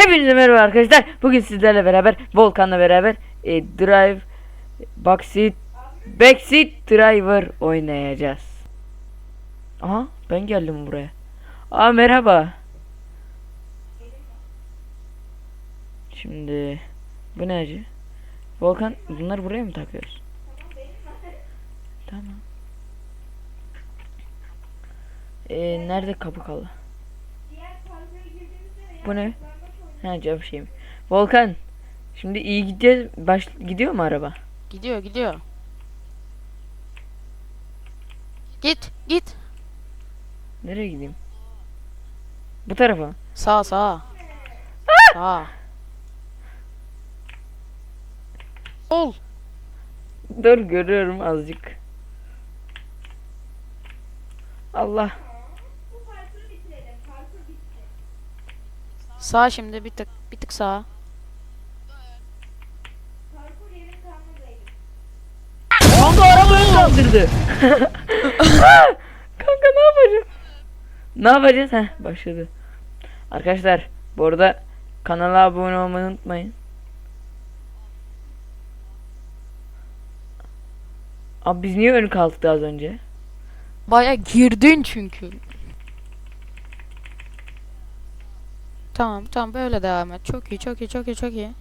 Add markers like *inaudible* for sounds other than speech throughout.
Hepinize merhaba arkadaşlar. Bugün sizlerle beraber Volkan'la beraber e, Drive Backseat Backseat Driver oynayacağız. Aha ben geldim buraya. Aa merhaba. Şimdi bu ne acı? Volkan bunları buraya mı takıyoruz? Tamam. Ee, nerede kapı kalı? Bu ne? Ha cam şey mi? Volkan. Şimdi iyi gideceğiz. Baş gidiyor mu araba? Gidiyor gidiyor. Git git. Nereye gideyim? Bu tarafa. Sağ sağ. Sağ. Ol. Dur görüyorum azıcık. Allah. Sağ şimdi bir tık bir tık sağ. Kanka arabayı kaldırdı. *laughs* Kanka ne yapacağız? Ne yapacağız? Heh başladı. Arkadaşlar bu arada kanala abone olmayı unutmayın. Abi biz niye ön kalktık az önce? Baya girdin çünkü. Tamam tamam böyle devam et. Çok iyi çok iyi çok iyi çok iyi.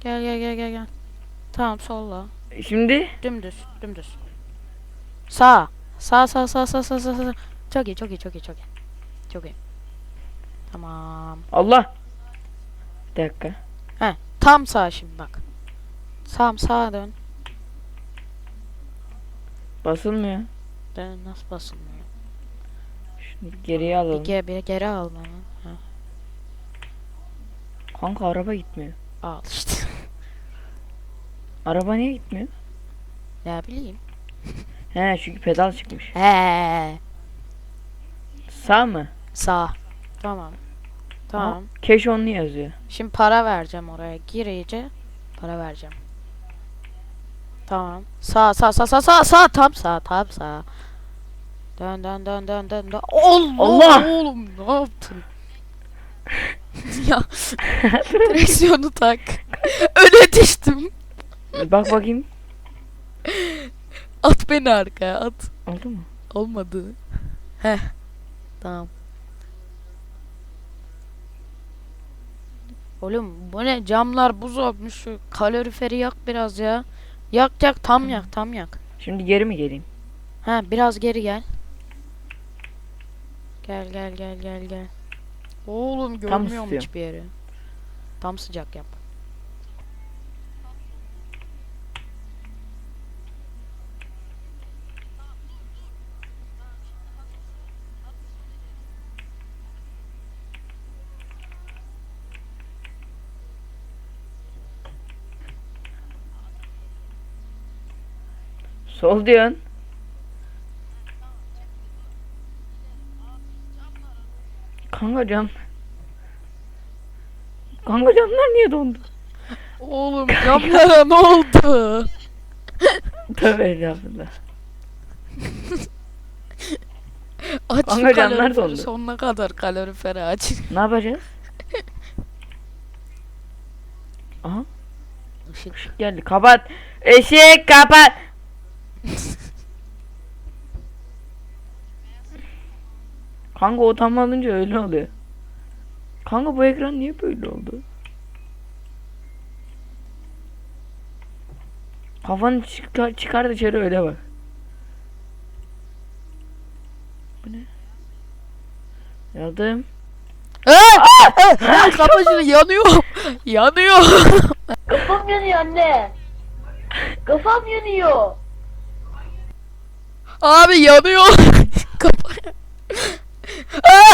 Gel gel gel gel gel. Tamam solla. Şimdi Dümdüz dümdüz. Sağ. Sağ sağ sağ sağ sağ sağ. sağ. Çok iyi çok iyi çok iyi çok iyi. Çok iyi. Tamam. Allah. Bir dakika. Tam sağ şimdi bak. Sağ sağa dön. Basılmıyor. Dön nasıl basılmıyor? Şimdi geriye Bir, alalım. ge bir geri al bana. Kanka araba gitmiyor. al işte. *laughs* Araba niye gitmiyor? ne bileyim. He çünkü pedal çıkmış. He. Sağ mı? Sağ. Tamam. Tamam. Cash only yazıyor. Şimdi para vereceğim oraya. Gir iyice. Para vereceğim. Tamam. Sağ sağ sağ sağ sağ sağ tam sağ tam sağ. Dön dön dön dön dön dön. Allah, Allah! oğlum ne yaptın? *laughs* *laughs* ya direksiyonu tak. *laughs* Öne düştüm. Bak bakayım. At beni arkaya at. Oldu mu? Olmadı. Heh. Tamam. Oğlum bu ne camlar buz olmuş şu kaloriferi yak biraz ya. Yak yak tam yak tam yak. Şimdi geri mi geleyim? Ha biraz geri gel. Gel gel gel gel gel. Oğlum görmüyorum istiyorum. hiçbir yeri. Tam sıcak yap. Sol diyorsun. Kanka cam. Kanka camlar niye dondu? Oğlum camlara ne oldu? Tövbe estağfurullah. *laughs* Aç Kanka şu camlar kaloriferi dondu. sonuna kadar kaloriferi aç. Ne yapacağız? *laughs* Aha Işık. ışık geldi. Kapat. Işık kapat. *laughs* Kanka o tam alınca öyle oluyor. Kanka bu ekran niye böyle oldu? Kafanı çıkar, çıkar dışarı öyle bak. Bu ne? Yardım. Kapa şunu yanıyor. *laughs* yanıyor. Kafam yanıyor anne. Kafam yanıyor. Abi yanıyor.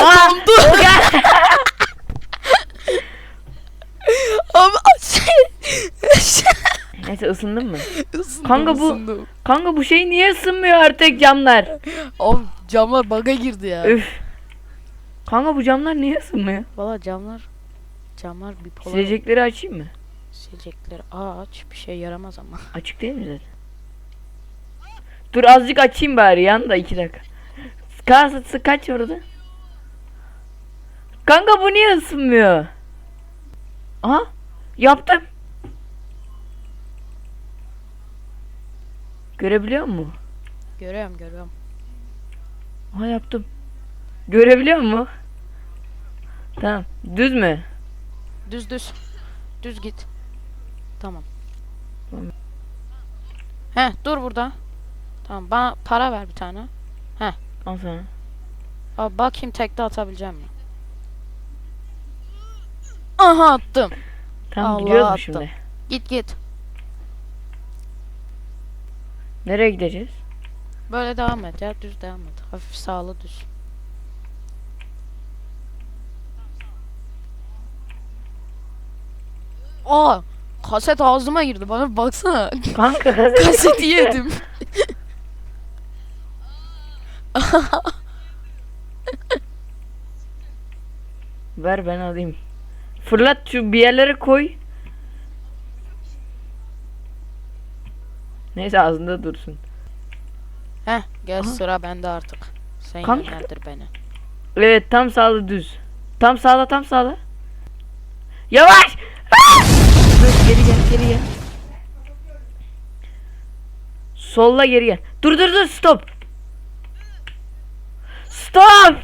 Aa, dondu. Abi aç. Neyse ısındın mı? Isındım, Kanka bu- ısındım. Kanka bu şey niye ısınmıyor artık camlar? Abi camlar baga girdi ya. Üf. Kanka bu camlar niye ısınmıyor? Valla camlar camlar bipolar. Silecekleri açayım mı? Silecekleri Aa, aç bir şey yaramaz ama. *laughs* Açık değil mi zaten? Dur azıcık açayım bari yan da iki dakika. Kaç, kaç orada? Kanka bu niye ısınmıyor? Aha yaptım. Görebiliyor musun? Görüyorum görüyorum. Aha yaptım. Görebiliyor musun? Tamam. Düz mü? Düz düz. Düz git. Tamam. Tamam. He dur burada. Tamam bana para ver bir tane. Al sana. Abi bakayım tekte atabileceğim mi? Aha attım. Tamam Allah gidiyoruz mu attım. şimdi? Git git. Nereye gideceğiz? Böyle devam et ya düz devam et. Hafif sağlı düz. Aa kaset ağzıma girdi bana baksana. Kanka *laughs* Kaseti yedim. Ver ben alayım. Fırlat şu bir yerlere koy. Neyse ağzında dursun. Heh gel Aha. sıra bende artık. Sen Kanka. yönlendir beni. Evet tam sağlı düz. Tam sağla tam sağla. Yavaş! Ah! Dur geri gel geri gel. Solla geri gel. Dur dur dur stop. Stop!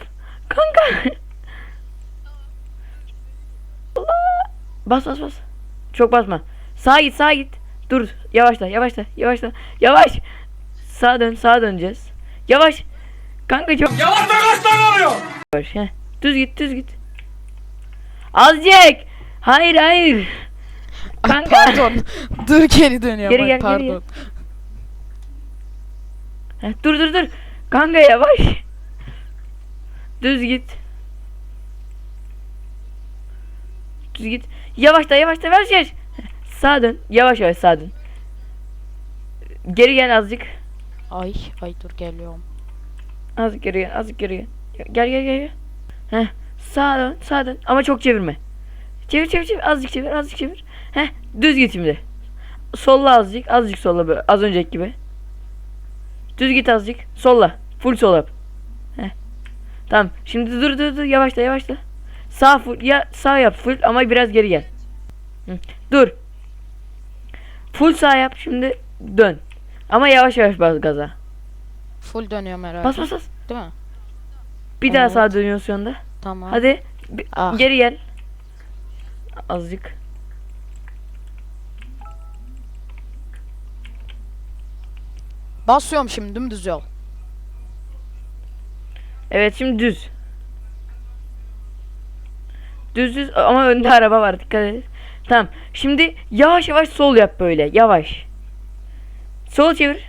Kanka. Allah! Bas bas bas. Çok basma. Sağa git sağa git. Dur yavaşla yavaşla yavaşla. Yavaş. Sağa dön sağa döneceğiz. Yavaş. Kanka çok Yavaş. Heh. Düz git düz git. Azıcık. Hayır hayır. Ay, Kanka. pardon. Dur geri dönüyorum. Geri gel, geri pardon. Heh, dur dur dur. Kanka yavaş. Düz git. Düz git. Yavaş da yavaş yavaş *laughs* Sağa dön. Yavaş yavaş sağa dön. Geri gel azıcık. Ay ay dur geliyorum. Azıcık geri gel. Azıcık geri gel. Gel gel gel. gel. Heh. Sağa dön. Sağa dön. Ama çok çevirme. Çevir çevir çevir. Azıcık çevir. Azıcık çevir. Heh. Düz git şimdi. Solla azıcık. Azıcık solla böyle. Az önceki gibi. Düz git azıcık. Solla. Full sol yap. Heh. Tamam. Şimdi dur dur dur. Yavaşla yavaşla. Sağ full. Ya sağ yap full ama biraz geri gel. Hı. Dur. Full sağ yap. Şimdi dön. Ama yavaş yavaş bas gaza. Full dönüyorum herhalde. Bas bas bas. Değil mi? Bir daha Evet. sağa dönüyorsun şu anda. Tamam. Hadi bir- Ah. geri gel. Azıcık. Basıyorum şimdi dümdüz yol. Evet şimdi düz. Düz düz ama önde araba var dikkat et. Tamam. Şimdi yavaş yavaş sol yap böyle. Yavaş. Sol çevir.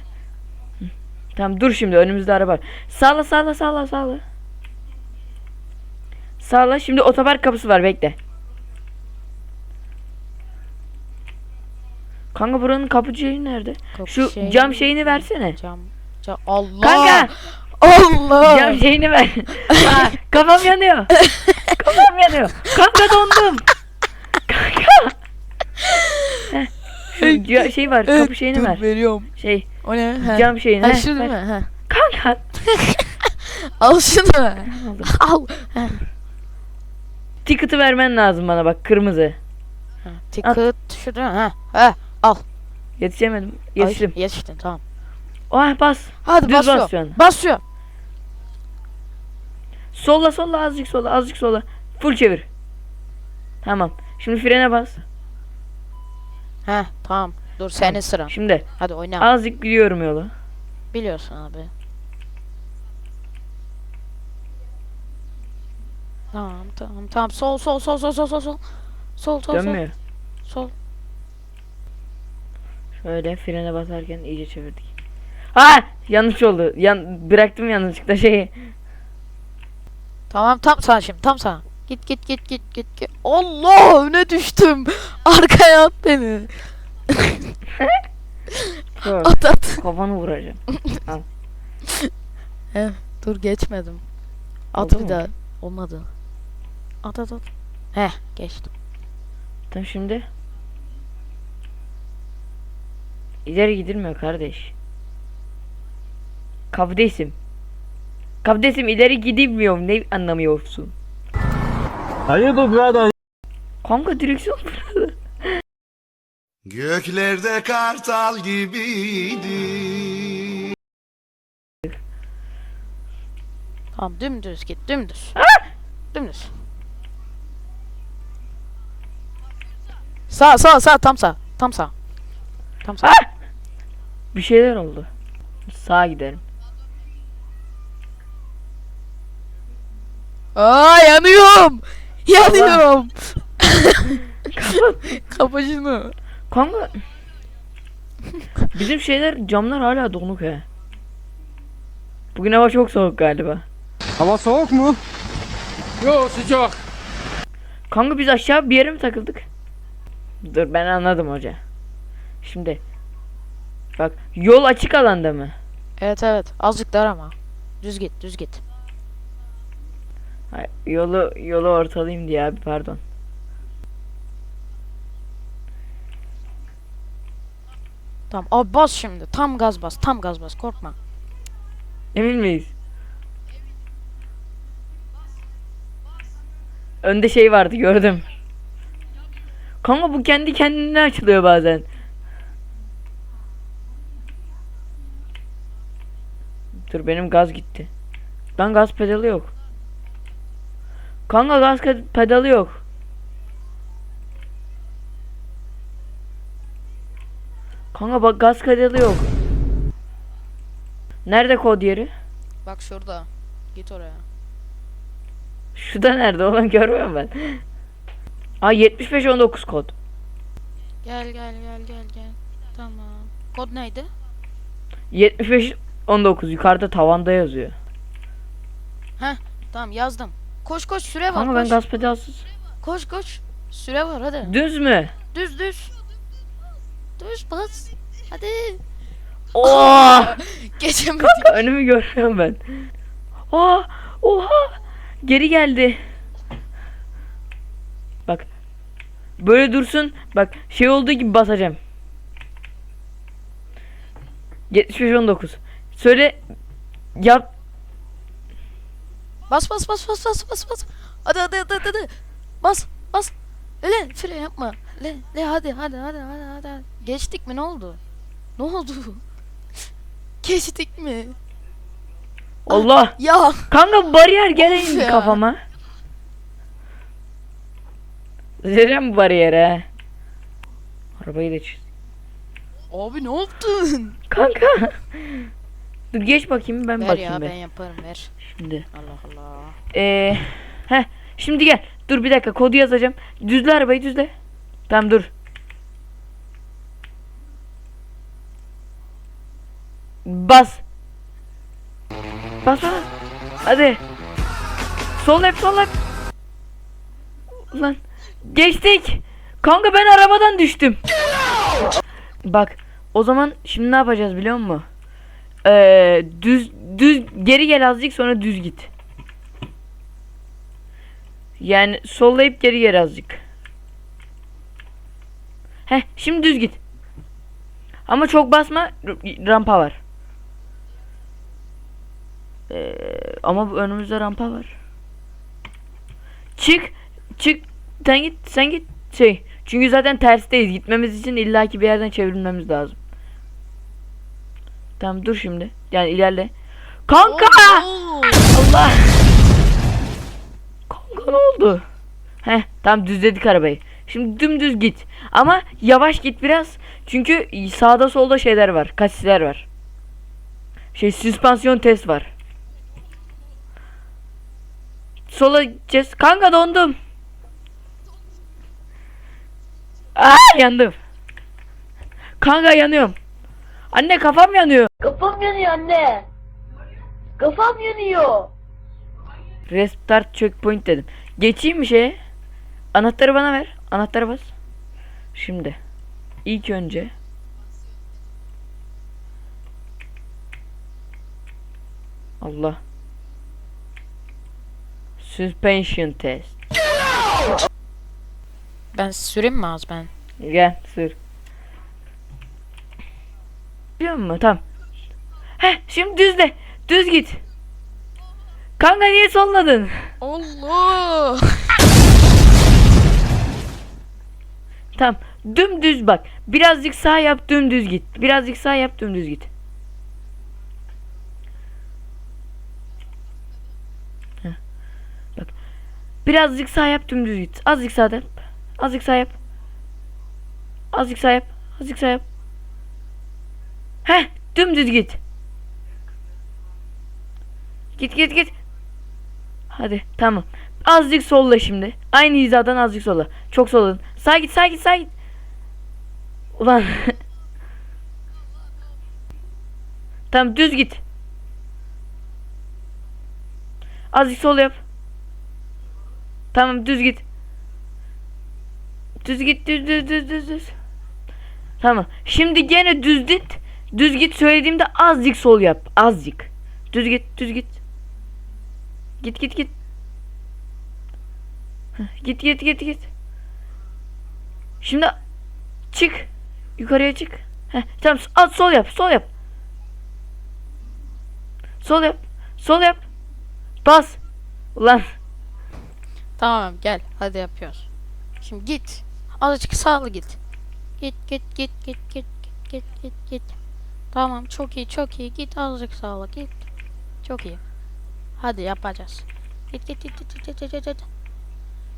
Tamam dur şimdi önümüzde araba var. Sağla sağla sağla sağla. Sağla şimdi otopark kapısı var bekle. Kanka buranın kapı şeyi nerede? Kapı Şu şey- cam şeyini versene. Cam. cam. Allah. Kanka Allah. cam şeyini ver. *laughs* Aa, kafam yanıyor. *laughs* kafam yanıyor. Kanka dondum. Kanka. Şu ca- şey var kapı şeyini Dur, ver. veriyorum. Şey O ne? He. cam şeyini. Ha heh, şu değil ver. Kanka. *laughs* Al şunu. Aldım. Al. Ticket'ı vermen lazım bana bak kırmızı. Ha, Ticket şu değil mi? He. He. Yetişemedim. Ay, Yetiştim. Yetiştin tamam. Oh bas. Hadi Düz bas basıyorum. şu an. Basıyorum. Solla solla azıcık solla azıcık solla. Full çevir. Tamam. Şimdi frene bas. He tamam. Dur senin sıran. Şimdi Hadi oyna. azıcık gidiyorum yolu. Biliyorsun abi. Tamam tamam tamam. Sol sol sol sol sol sol sol. Sol sol sol. Dönmüyor. Sol. Şöyle frene basarken iyice çevirdik. Ha yanlış oldu. Yan bıraktım yanlışlıkla şeyi. Tamam tam sağ şimdi tam sağ. Git git git git git git. Allah öne düştüm. *laughs* Arkaya at beni. Dur, At at. kafanı vuracağım. *laughs* Dur geçmedim. At Oldu bir mu? daha. Olmadı. At at at. Heh geçtim. Tamam şimdi. İleri gidilmiyor kardeş. Kavdesim. Kavdesim ileri gidilmiyor. Ne anlamıyorsun? Hayırdır birader? Kanka direksiyon. Göklerde kartal gibiydi. Tamam dümdüz git dümdüz. Dümdüz. Sağ sağ sağ tam sağ. Tam sağ. Tam sağ. Ah! Bir şeyler oldu. Sağa gidelim. Aa yanıyorum. Yanıyorum. Kapa şunu. Kanka. Bizim şeyler camlar hala donuk he. Bugün hava çok soğuk galiba. Hava soğuk mu? Yo sıcak. Kanka biz aşağı bir yere mi takıldık? Dur ben anladım hoca. Şimdi bak yol açık alanda mı? Evet evet azıcık dar ama. Düz git düz git. Yolu yolu ortalayayım diye abi pardon. Tamam abi bas şimdi. Tam gaz bas. Tam gaz bas. Korkma. Emin miyiz? Önde şey vardı gördüm. Kanka bu kendi kendine açılıyor bazen. Dur benim gaz gitti. Lan gaz pedalı yok. Kanka gaz pedalı yok. Kanka bak gaz pedalı yok. Nerede kod yeri? Bak şurada. Git oraya. Şu da nerede olan *laughs* görmüyorum ben. Aa 7519 kod. Gel gel gel gel gel. Tamam. Kod neydi? 7519 yukarıda tavanda yazıyor. Tamam yazdım. Koş koş süre var. Ama ben koş. gaz pedalsız. koş koş. Süre var hadi. Düz mü? Düz düz. Düz bas. Hadi. Oo! *laughs* Geçemedik. Önümü görüyorum ben. Aa! Oha! Geri geldi. Bak. Böyle dursun. Bak şey olduğu gibi basacağım. 7519. Söyle yap Bas bas bas bas bas bas bas. Hadi hadi hadi hadi. Bas bas. Le fren yapma. Le le hadi hadi hadi hadi hadi. Geçtik mi ne oldu? Ne oldu? *laughs* Geçtik mi? Allah. Ya Kanka bariyer gene indi kafama. Vereceğim bariyere. Arabayı da çiz. abi ne yaptın? Kanka. Dur geç bakayım ben ver bakayım ya ben. ben yaparım ver. Şimdi. Allah Allah. Ee, heh, şimdi gel. Dur bir dakika kodu yazacağım. Düzle arabayı düzle. Tamam dur. Bas. Bas bas. Hadi. Sol hep sol hep. Ulan geçtik. Kanka ben arabadan düştüm. Bak o zaman şimdi ne yapacağız biliyor musun? Ee, düz düz geri gel azıcık sonra düz git. Yani sollayıp geri gel azıcık. Heh şimdi düz git. Ama çok basma rampa var. Ee, ama önümüzde rampa var. Çık çık sen git sen git şey çünkü zaten tersteyiz gitmemiz için illaki bir yerden çevrilmemiz lazım. Tamam dur şimdi. Yani ilerle. Kanka! Allah! Kanka ne oldu? Heh tamam düzledik arabayı. Şimdi dümdüz git. Ama yavaş git biraz. Çünkü sağda solda şeyler var. Kasisler var. Şey süspansiyon test var. Sola gideceğiz. Kanka dondum. Aa yandım. Kanka yanıyorum. Anne kafam yanıyor. Kafam yanıyor anne. Kafam yanıyor. Restart checkpoint dedim. Geçeyim mi şeye? Anahtarı bana ver. Anahtarı bas. Şimdi. ilk önce Allah. Suspension test. Ben süreyim mi az ben? Gel sür. Biliyor musun? Tamam. Heh şimdi düzle. Düz git. Kanka niye solladın? Allah! Tamam. Dümdüz bak. Birazcık sağ yap dümdüz git. Birazcık sağ yap dümdüz git. Heh. Bak. Birazcık sağ yap dümdüz git. Azıcık sağ yap. Azıcık sağ yap. Azıcık sağ yap. Azıcık sağ yap. Heh. Dümdüz git. Git git git. Hadi tamam. Azıcık solla şimdi. Aynı hizadan azıcık solla. Çok solladın. Sağ git sağ git sağ git. Ulan. *laughs* tamam düz git. Azıcık sol yap. Tamam düz git. Düz git düz düz düz düz düz. Tamam. Şimdi gene düz git. Düz git söylediğimde azıcık sol yap. Azıcık. Düz git düz git. Git git git. Git git git git. Şimdi çık. Yukarıya çık. Heh, tamam at sol yap sol yap. Sol yap. Sol yap. Bas. Ulan Tamam gel hadi yapıyoruz. Şimdi git. Azıcık sağlı git. Git git git git git git git git git. Tamam çok iyi çok iyi git azıcık sağlı git. Çok iyi. Hadi yapacağız. Git git git git git git git.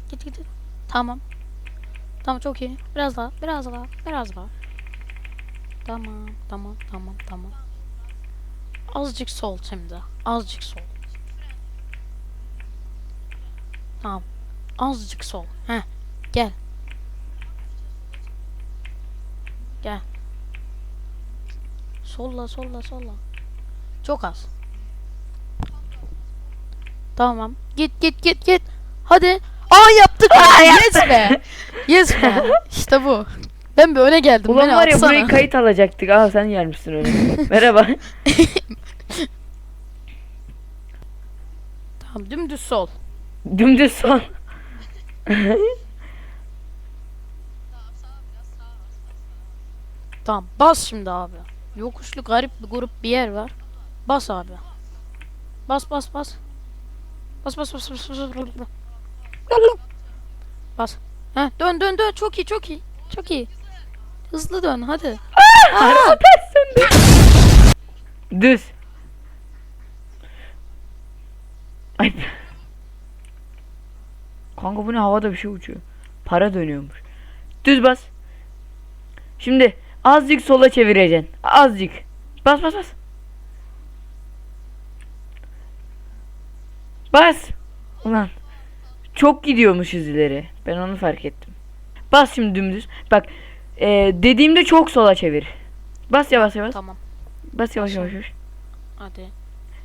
Git git. git. Tamam. Tamam çok iyi. Biraz daha biraz daha biraz daha. Tamam tamam tamam tamam. Azıcık sol şimdi. Azıcık sol. Tamam. Azıcık sol. Heh. Gel. Gel. Solla solla solla. Çok az. Tamam. Git git git git. Hadi. Aa yaptık. yes be. Yes be. İşte bu. Ben bir öne geldim. ulan Beni var ya atsana. burayı kayıt alacaktık. Aa sen gelmişsin öyle. *laughs* Merhaba. *laughs* Tamam dümdüz sol. Dümdüz sol. Tamam bas şimdi abi. Yokuşlu garip bir grup bir yer var. Bas abi. Bas bas bas. Bas bas bas bas bas bas. bas. Heh, dön dön dön çok iyi çok iyi. Çok iyi. Hızlı dön hadi. Araba ters döndü. Düz. Ay. Kanka bu ne havada bir şey uçuyor. Para dönüyormuş. Düz bas. Şimdi azıcık sola çevireceksin. Azıcık. Bas bas bas. Bas. Ulan. Çok gidiyormuşuz ileri. Ben onu fark ettim. Bas şimdi dümdüz. Bak ee, dediğimde çok sola çevir. Bas yavaş yavaş. Tamam. Bas yavaş yavaş yavaş. Hadi.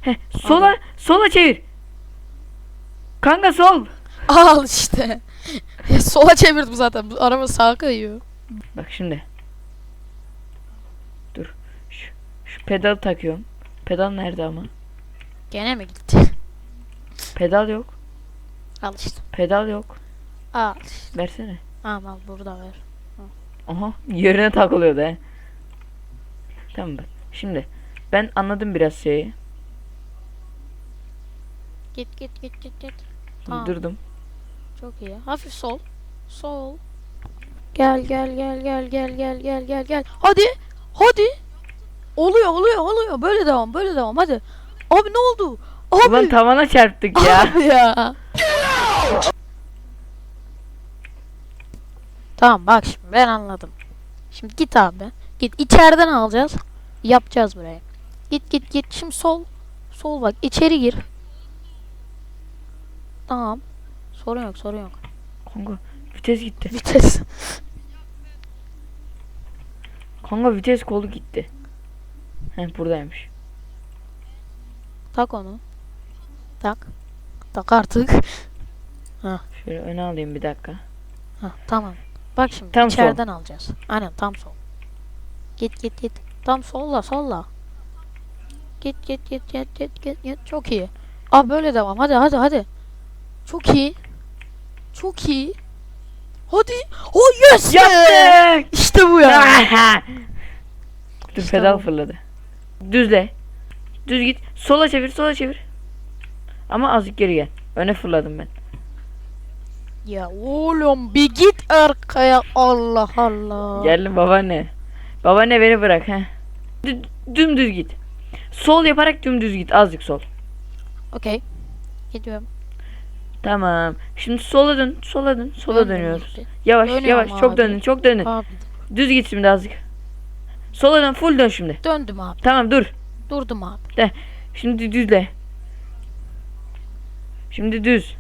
Heh, sola sola çevir. Kanka sol. Al işte. *laughs* Sola çevirdim zaten. Araba sağa kayıyor. Bak şimdi. Dur. Şu, şu pedal takıyorum. Pedal nerede ama? Gene mi gitti? Pedal yok. Al işte. Pedal yok. Al. Versene. Al al burada ver. Aha yerine takılıyordu he. Tamam bak. Şimdi ben anladım biraz şeyi. Git git git git git. Tamam. Durdum. Çok iyi. Hafif sol. Sol. Gel gel gel gel gel gel gel gel gel. Hadi. Hadi. Oluyor oluyor oluyor. Böyle devam böyle devam hadi. Abi ne oldu? Abi. Ulan tavana çarptık ya. Abi ya. Tamam bak şimdi ben anladım. Şimdi git abi. Git içeriden alacağız. Yapacağız burayı. Git git git. Şimdi sol. Sol bak içeri gir. Tamam. Sorun yok sorun yok. Kanka vites gitti. Vites. Kanka vites kolu gitti. Heh buradaymış. Tak onu. Tak. Tak artık. *laughs* Şöyle öne alayım bir dakika. Hah, tamam. Bak şimdi Tam sol. içeriden alacağız. Aynen tam sol. Git git git. Tam solla solla. Git git git git git git git. Çok iyi. Aa böyle devam. Hadi hadi hadi. Çok iyi. Çok iyi. Hadi. Oh yes. Yaptık. İşte bu ya. *laughs* Dur İşte pedal bu. fırladı. Düzle. Düz git. Sola çevir, sola çevir. Ama azıcık geri gel. Öne fırladım ben. Ya oğlum bir git arkaya Allah Allah. Geldim babaanne. Babaanne beni bırak he. Dü- dümdüz git. Sol yaparak dümdüz git. Azıcık sol. Okey. Gidiyorum. Tamam. Şimdi sola dön. Sola dön. Sola Döndüm dönüyoruz. abi. Yavaş Dönüyorum yavaş. Çok abi. döndün. Çok döndün. Abi Düz git şimdi azıcık. Sola dön. Full dön şimdi. döndüm abi. Tamam dur. Durdum abi. Şimdi düzle. Şimdi düz.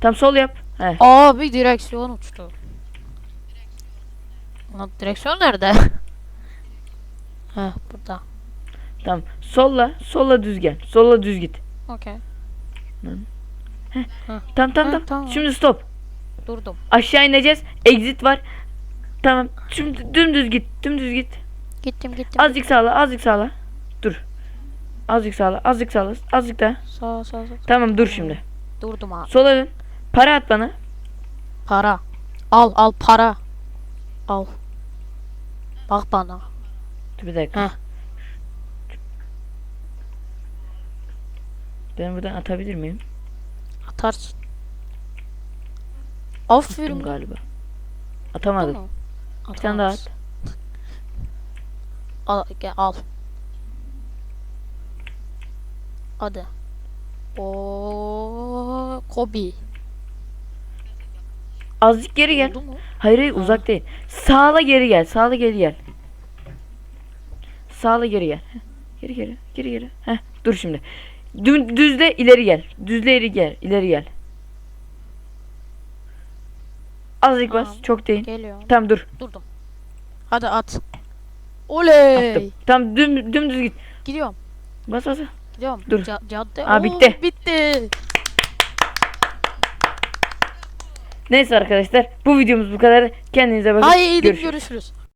Tam sol yap. He. Abi direksiyon uçtu. Lan direksiyon nerede? *laughs* Heh burada. Tamam. Solla. Solla düz gel. Solla düz git. Okey. Tamam tamam tamam. tamam. Şimdi stop. Durdum. Aşağı ineceğiz. Exit var. Tamam. Şimdi dümdüz git. Dümdüz git. Gittim gittim. Azıcık sağla. Azıcık sağla. Dur. Azıcık sağla. Azıcık sağla. Azıcık daha. Sağ sağ sağ. Tamam dur şimdi. Durdum abi. Sola dön. Para at bana. Para. Al al para. Al. Bak bana. Dur bir dakika. Heh. Ben buradan atabilir miyim? Atarsın. Attım Aferin. galiba. Atamadım. Bunu. Bir tane daha at. *laughs* Al, gel, al. Hadi. O Kobi. Azıcık geri gel. Oldu mu? Hayır hayır uzak değil. Sağla geri gel. Sağla geri gel. Sağla geri gel. Heh, Geri geri. Geri geri. Heh, dur şimdi. Dü- düzle ileri gel. Düzle ileri gel. İleri gel. Azıcık bas. Tamam. Çok değil. Geliyor. Tamam dur. Durdum. Hadi at. Oley. Attım. Tamam düm, dümdüz git. Gidiyorum. Bas bas. Gidiyorum. Dur. Ca- cadde. Aa, Oo, bitti. Bitti. Neyse arkadaşlar bu videomuz bu kadar. Kendinize bakın. Haydi Görüşürüz. görüşürüz.